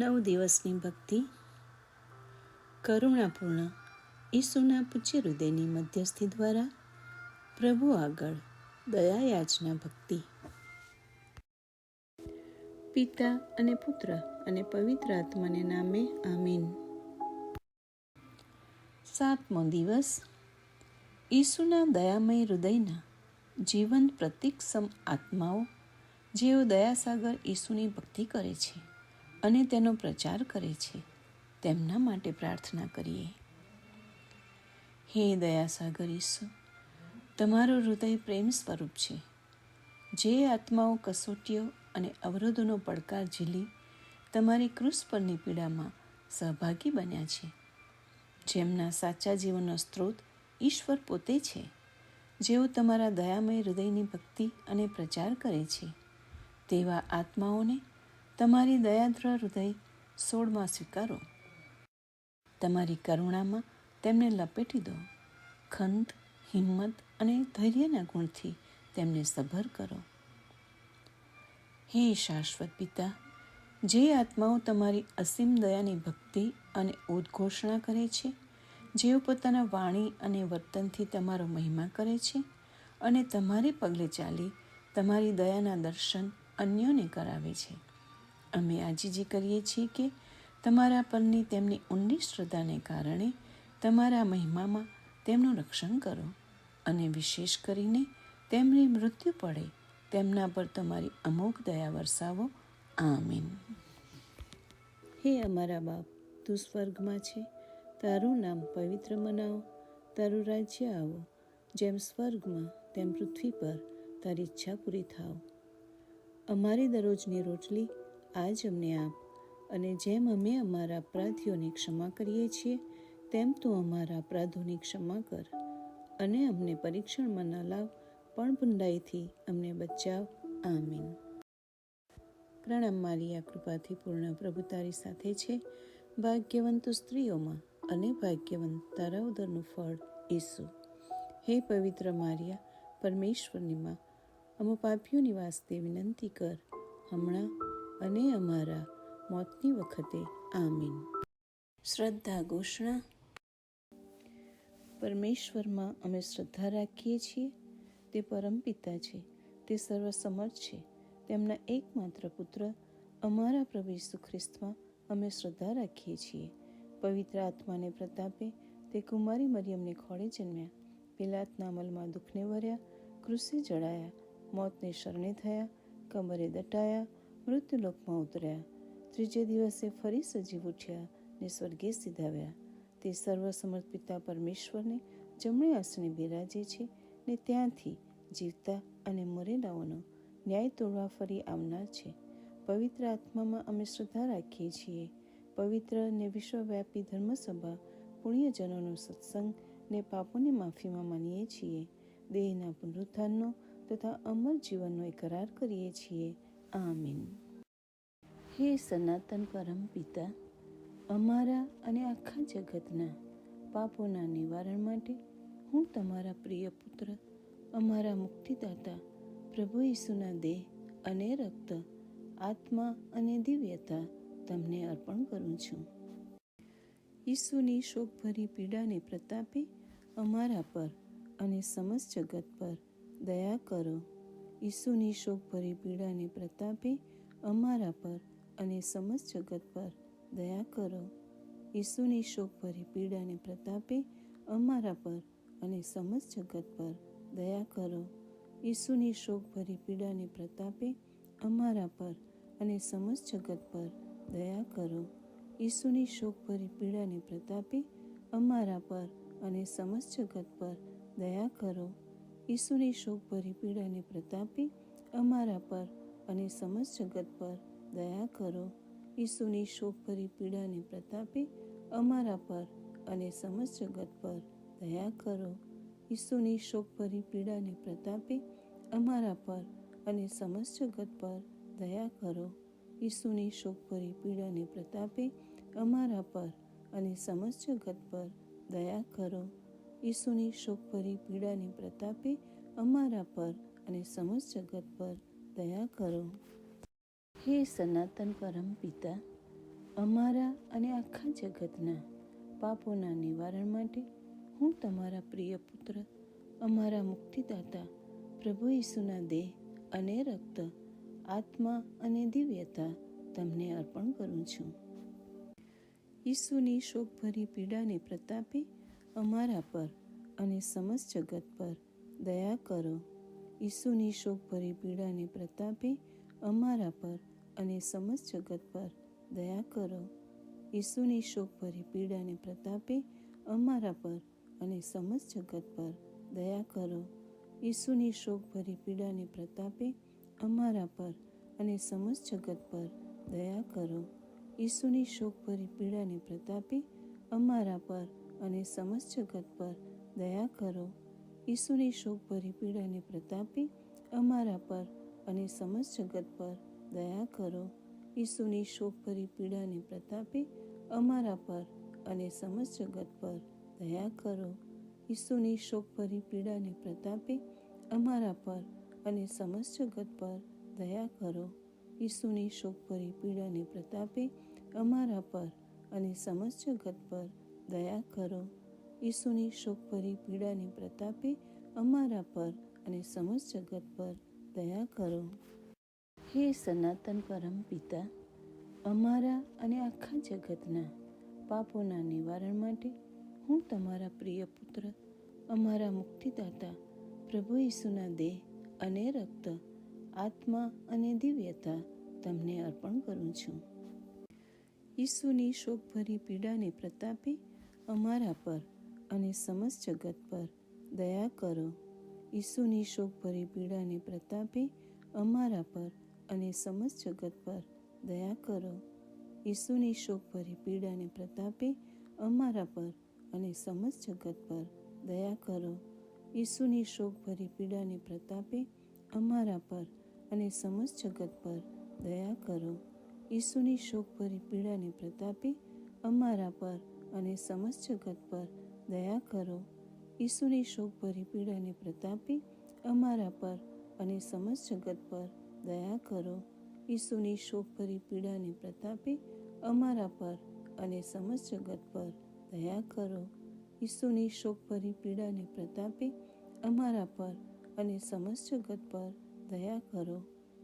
નવ દિવસની ભક્તિ, કરુણાપૂર્ણ ઈસુના પૂજ્ય હૃદયની મધ્યસ્થી દ્વારા પ્રભુ આગળ દયા યાચના ભક્તિ. પિતા અને પુત્ર અને પવિત્ર આત્માને નામે આમીન. સાતમો દિવસ, ઈસુના દયામય હૃદયના જીવંત સમ આત્માઓ, જેઓ દયાસાગર ઈસુની ભક્તિ કરે છે. અને તેનો પ્રચાર કરે છે. તેમના માટે પ્રાર્થના કરીએ. હે દયાસાગર ઈસુ, તમારું હૃદય પ્રેમ સ્વરૂપ છે. જે આત્માઓ કસોટીઓ અને અવરોધોનો પડકાર ઝીલી તમારી ક્રુસ પરની પીડામાં સહભાગી બન્યા છે. જેમના સાચા જીવનનો સ્ત્રોત ઈશ્વર પોતે છે, જેઓ તમારા દયામય હૃદયની ભક્તિ અને પ્રચાર કરે છે. તેવા આત્માઓને તમારી દયાદ્ર હૃદય સોળમાં સ્વીકારો. તમારી કરુણામાં તેમને લપેટી દો. ખંત, હિંમત અને ધૈર્યના ગુણથી તેમને સભર કરો. હે શાશ્વત પિતા, જે આત્માઓ તમારી અસીમ દયાની ભક્તિ અને ઉદ્ઘોષણા કરે છે, જેઓ પોતાના વાણી અને વર્તનથી તમારો મહિમા કરે છે અને તમારે પગલે ચાલી તમારી દયાના દર્શન અન્યોને કરાવે છે. અમે આજીજી કરીએ છીએ કે તમારા પરની તેમની ઊંડી શ્રદ્ધાને કારણે તમારા મહિમામાં તેમનું રક્ષણ કરો અને વિશેષ કરીને તેમની મૃત્યુ પડે તેમના પર તમારી અમોઘ દયા વરસાવો. આમીન. હે અમારા બાપ, તું સ્વર્ગમાં છે. તારું નામ પવિત્ર મનાવો. તારું રાજ્ય આવો. જેમ સ્વર્ગમાં, તેમ પૃથ્વી પર તારી ઈચ્છા પૂરી થાવ. અમારી દરરોજની રોટલી આજ અમને આપ અને જેમ અમે અમારા અપરાધીઓની ક્ષમા કરીએ છીએ, તેમ તું અમારા અપરાધોની ક્ષમા કર અને અમને પરીક્ષણમાં ન લાવ, પણ ભૂંડાઈથી અમને બચાવ. આમીન. પ્રણામ મારી આ કૃપાથી પૂર્ણ પ્રભુ તારી સાથે છે. ભાગ્યવંત સ્ત્રીઓમાં અને ભાગ્યવંત તારા ઉદરનું ફળ ઈસુ. હે પવિત્ર મારિયા, પરમેશ્વરની માં અમુ પાપીઓની વાસ્તે વિનંતી કર. હમણાં અને અમારા મોતની વખતે, આમીન. શ્રદ્ધા ઘોષણા. પરમેશ્વરમાં અમે શ્રદ્ધા રાખીએ છીએ. તે પરમપિતા છે. તે સર્વસમર્થ છે. તેમના એકમાત્ર પુત્ર, અમારા પ્રભુ ઈસુ ખ્રિસ્તમાં અમે શ્રદ્ધા રાખીએ છીએ. પવિત્ર આત્માને પ્રતાપે તે કુમારી મરિયમને ખોળે જન્મ્યા. પિલાતના અમલમાં દુઃખને ભર્યા, કૃષિ જડાયા મોતને શરણે થયા, કમરે દટાયા મૃત્યુલોકમાં ઉતર્યા. ત્રીજે દિવસે ફરી સજીવ ઉઠ્યા ને સ્વર્ગે સીધાવ્યા તે સર્વસમર્થ પિતા પરમેશ્વરને જમણે આસને બિરાજે છે ને ત્યાંથી જીવતા અને મરેલાઓનો ન્યાય તોડવા ફરી આવનાર છે. પવિત્ર આત્મામાં અમે શ્રદ્ધા રાખીએ છીએ. પવિત્ર ને વિશ્વવ્યાપી ધર્મસભા પુણ્યજનોનો સત્સંગ ને પાપોની માફીમાં માનીએ છીએ. દેહના પુનરુત્થાનનો તથા અમર જીવનનો એકરાર કરીએ છીએ. આમીન. હે સનાતન પરમ પિતા અમારા અને આખા જગતના પાપોના નિવારણ માટે હું તમારા પ્રિય પુત્ર, અમારા મુક્તિદાતા પ્રભુ ઈસુના દેહ અને રક્ત, આત્મા અને દિવ્યતા તમને અર્પણ કરું છું. ઈસુની શોકભરી પીડાને પ્રતાપે અમારા પર અને સમસ્ત જગત પર દયા કરો. ઈસુની શોકભરી પીડાને પ્રતાપે અમારા પર અને સમસ્ત જગત પર દયા કરો. ઈસુની શોકભરી પીડાને પ્રતાપે અમારા પર અને સમસ્ત જગત પર દયા કરો. ઈસુની શોકભરી પીડાને પ્રતાપે અમારા પર અને સમસ્ત જગત પર દયા કરો. ઈસુની શોકભરી પીડાને પ્રતાપે અમારા પર અને સમસ્ત જગત પર દયા કરો. ઈસુની શોકભરી પીડાને પ્રતાપે, અમારા પર અને સમસ્ત જગત પર દયા કરો. ઈસુની શોકભરી પીડાને પ્રતાપે, અમારા પર અને સમસ્ત જગત પર દયા કરો. ઈસુની શોકભરી પીડાને પ્રતાપે, અમારા પર અને સમસ્ત જગત પર દયા કરો. ઈસુની શોકભરી પીડાને પ્રતાપે, અમારા પર અને સમસ્ત જગત પર દયા કરો. ઈસુની શોકભરી પીડાને પ્રતાપે અમારા પર અને સમસ્ત જગત પર દયા કરો. હે સનાતન પરમ પિતા અમારા અને આખા જગતના પાપોના નિવારણ માટે હું તમારા પ્રિય પુત્ર, અમારા મુક્તિદાતા પ્રભુ ઈસુના દેહ અને રક્ત, આત્મા અને દિવ્યતા તમને અર્પણ કરું છું. ઈસુની શોકભરી પીડાને પ્રતાપે અમારા પર અને સમસ્ત જગત પર દયા કરો. ઈસુની શોકભરી પીડાને પ્રતાપે અમારા પર અને સમસ્ત જગત પર દયા કરો. ઈસુની શોકભરી પીડાને પ્રતાપે અમારા પર અને સમસ્ત જગત પર દયા કરો. ઈસુની શોકભરી પીડાને પ્રતાપે અમારા પર અને સમસ્ત જગત પર દયા કરો. ઈસુની શોકભરી પીડાને પ્રતાપે અમારા પર અને સમસ્ત જગત પર દયા કરો. ઈસુની શોકભરી પીડાને પ્રતાપે, અમારા પર અને સમસ્ત જગત પર દયા કરો. ઈસુની શોકભરી પીડાને પ્રતાપે, અમારા પર અને સમસ્ત જગત પર દયા કરો. ઈસુની શોકભરી પીડાને પ્રતાપે, અમારા પર અને સમસ્ત જગત પર દયા કરો. ઈસુની શોકભરી પીડાને પ્રતાપે, અમારા પર અને સમસ્ત જગત પર દયા કરો. ઈસુની શોકભરી પીડાને પ્રતાપે અમારા પર અને સમસ્ત જગત પર દયા કરો. હે સનાતન પરમ પિતા, અમારા અને આખા જગતના પાપોના નિવારણ માટે હું તમારા પ્રિય પુત્ર, અમારા મુક્તિદાતા પ્રભુ ઈસુના દેહ અને રક્ત, આત્મા અને દિવ્યતા તમને અર્પણ કરું છું. ઈસુની શોકભરી પીડાને પ્રતાપે અમારા પર અને સમસ્ત જગત પર દયા કરો. ઈસુની શોકભરી પીડાને પ્રતાપે અમારા પર અને સમસ્ત જગત પર દયા કરો. ઈસુની શોકભરી પીડાને પ્રતાપે અમારા પર અને સમસ્ત જગત પર દયા કરો. ઈસુની શોકભરી પીડાને પ્રતાપે અમારા પર અને સમસ્ત જગત પર દયા કરો. ઈસુની શોકભરી પીડાને પ્રતાપે અમારા પર અને સમસ્ત જગત પર દયા કરો. ઈસુની શોકભરી પીડાને પ્રતાપે અમારા પર અને સમસ્ત જગત પર દયા કરો. ઈસુની શોકભરી પીડાને પ્રતાપે અમારા પર અને સમસ્ત જગત પર દયા કરો. ઈસુની શોકભરી પીડાને પ્રતાપે અમારા પર અને સમસ્ત જગત પર દયા કરો.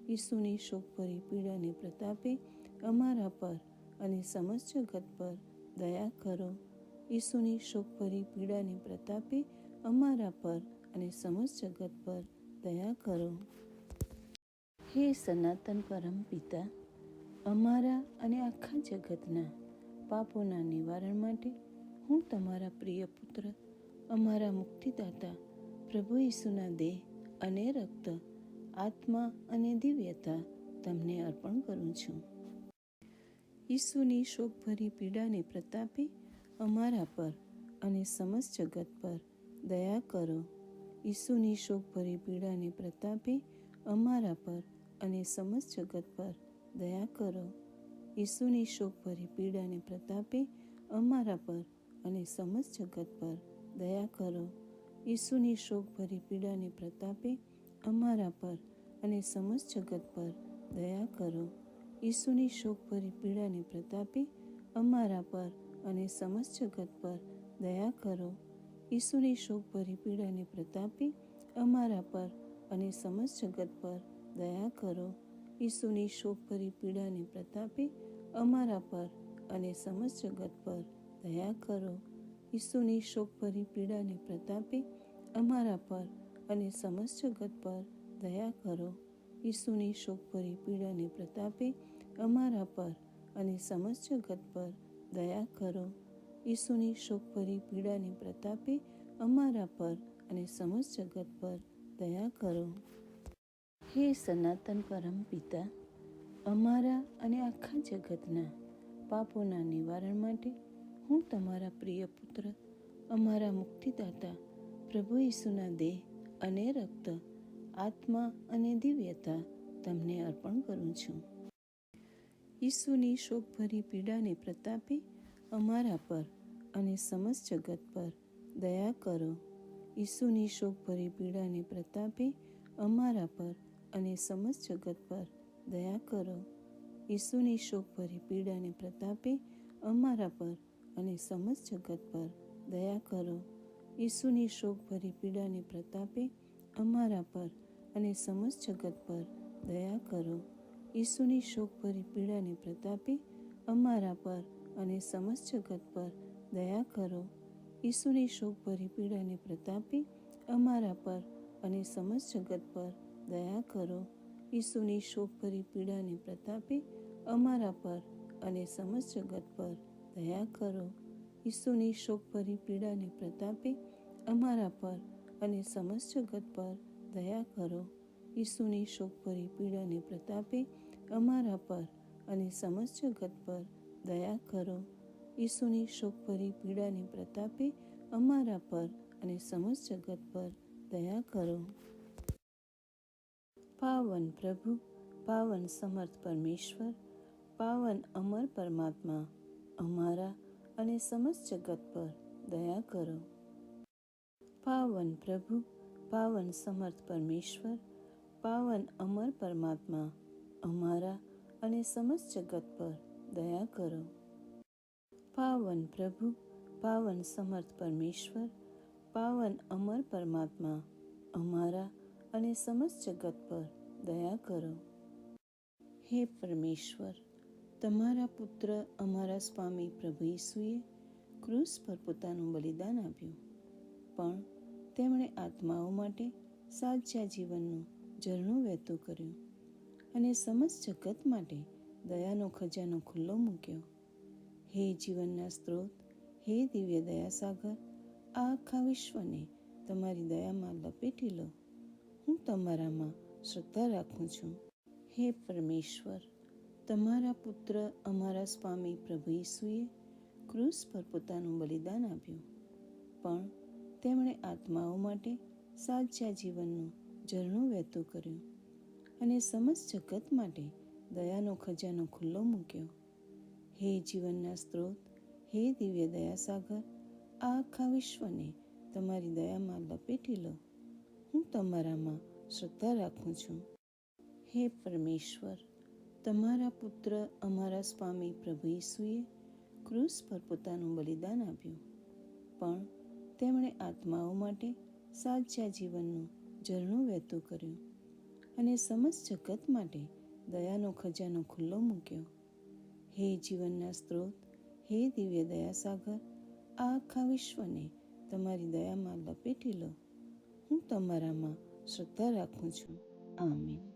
ઈસુની શોકભરી પીડાને પ્રતાપે અમારા પર અને સમસ્ત જગત પર દયા કરો. ઈસુની શોકભરી પીડાને પ્રતાપે અમારા પર અને સમસ્ત જગત પર દયા કરો. હે સનાતન પરમ પિતા, અમારા અને આખા જગતના પાપોના નિવારણ માટે હું તમારા પ્રિય પુત્ર, અમારા મુક્તિદાતા, પ્રભુ ઈસુના દેહ અને રક્ત, આત્મા અને દિવ્યતા તમને અર્પણ કરું છું. ઈસુની શોકભરી પીડાને પ્રતાપે અમારા પર અને સમસ્ત જગત પર દયા કરો. ઈસુની શોકભરી પીડાને પ્રતાપે અમારા પર અને સમસ્ત જગત પર દયા કરો. ઈસુની શોકભરી પીડાને પ્રતાપે અમારા પર અને સમસ્ત જગત પર દયા કરો. ઈસુની શોકભરી પીડાને પ્રતાપે અમારા પર અને સમસ્ત જગત પર દયા કરો. ઈસુની શોકભરી પીડાને પ્રતાપે અમારા પર અને સમસ્ત જગત પર દયા કરો. ઈસુની શોકભરી પીડાને પ્રતાપે અમારા પર અને સમસ્ત જગત પર દયા કરો. ઈસુની શોકભરી પીડાને પ્રતાપે અમારા પર અને સમસ્ત જગત પર દયા કરો. ઈસુની શોકભરી પીડાને પ્રતાપે અમારા પર અને સમસ્ત જગત પર દયા કરો. ઈસુની શોકભરી પીડાને પ્રતાપે અમારા પર અને સમસ્ત જગત પર દયા કરો. ઈસુની શોકભરી પીડાને પ્રતાપે અમારા પર અને સમસ્ત જગત પર દયા કરો. હે સનાતન પરમ પિતા, અમારા અને આખા જગતના પાપોના નિવારણ માટે હું તમારા પ્રિય પુત્ર, અમારા મુક્તિદાતા પ્રભુ ઈસુના દેહ અને રક્ત આત્મા અને દિવ્યતા તમને અર્પણ કરું છું. ઈસુની શોકભરી પીડાને પ્રતાપે અમારા પર અને સમસ્ત જગત પર દયા કરો. ઈસુની શોકભરી પીડાને પ્રતાપે અમારા પર અને સમસ્ત જગત પર દયા કરો. ઈસુની શોકભરી પીડાને પ્રતાપે અમારા પર અને સમસ્ત જગત પર દયા કરો. ઈસુની શોકભરી પીડાને પ્રતાપે અમારા પર અને સમસ્ત જગત પર દયા કરો. ઈસુની શોકભરી પીડાને પ્રતાપી, અમારા પર અને સમસ્ત જગત પર દયા કરો. ઈસુની શોકભરી પીડાને પ્રતાપી, અમારા પર અને સમસ્ત જગત પર દયા કરો. ઈસુની શોકભરી પીડાને પ્રતાપે, અમારા પર અને સમસ્ત જગત પર દયા કરો. ઈસુની શોકભરી પીડાને પ્રતાપે, અમારા પર અને સમસ્ત જગત પર દયા કરો. ઈસુની શોકભરી પીડાને પ્રતાપે અમારા પર અને સમસ્ત જગત પર દયા કરો. ઈસુની શોકભરી પીડાને પ્રતાપે અમારા પર અને સમસ્ત જગત પર દયા કરો. પાવન પ્રભુ, પાવન સમર્થ પરમેશ્વર, પાવન અમર પરમાત્મા અમારા અને સમસ્ત જગત પર દયા કરો. પાવન પ્રભુ પાવન સમર્થ પરમેશ્વર, પાવન અમર પરમાત્મા, અમારા અને સમસ્ત જગત પર દયા કરો. પાવન પ્રભુ, પાવન સમર્થ પરમેશ્વર, પાવન અમર પરમાત્મા, અમારા અને સમસ્ત જગત પર દયા કરો. હે પરમેશ્વર, તમારા પુત્ર અમારા સ્વામી પ્રભુ ઈસુએ ક્રૂસ પર પોતાનું બલિદાન આપ્યું. પણ તેમણે આત્માઓ માટે સાચા જીવનનું ઝરણું વહેતું કર્યું અને સમસ્ત જગત માટે દયાનો ખજાનો ખુલ્લો મૂક્યો. હે જીવનના સ્ત્રોત, હે દિવ્ય દયાસાગર આ આખા વિશ્વને તમારી દયામાં લપેટી લો. હું તમારામાં શ્રદ્ધા રાખું છું. હે પરમેશ્વર, તમારા પુત્ર અમારા સ્વામી પ્રભુ ઈસુએ ક્રૂસ પર પોતાનું બલિદાન આપ્યું. પણ તેમણે આત્માઓ માટે સાચા જીવનનું ઝરણું વહેતું કર્યું અને સમસ્ત જગત માટે દયાનો ખજાનો ખુલ્લો મૂક્યો. હે જીવનના સ્ત્રોત, હે દિવ્ય દયાસાગર, આ આખા વિશ્વને તમારી દયામાં લપેટી લો. હું તમારામાં શ્રદ્ધા રાખું છું. હે પરમેશ્વર, તમારા પુત્ર અમારા સ્વામી પ્રભુ ઈસુએ ક્રૂસ પર પોતાનું બલિદાન આપ્યું. પણ તેમણે આત્માઓ માટે સાચા જીવનનું ઝરણું વહેતું કર્યું અને સમસ્ત જગત માટે દયાનો ખજાનો ખુલ્લો મૂક્યો. હે જીવનના સ્ત્રોત, હે દિવ્ય દયાસાગર આ આખા વિશ્વને તમારી દયામાં લપેટી લો. હું તમારામાં શ્રદ્ધા રાખું છું. આમીન.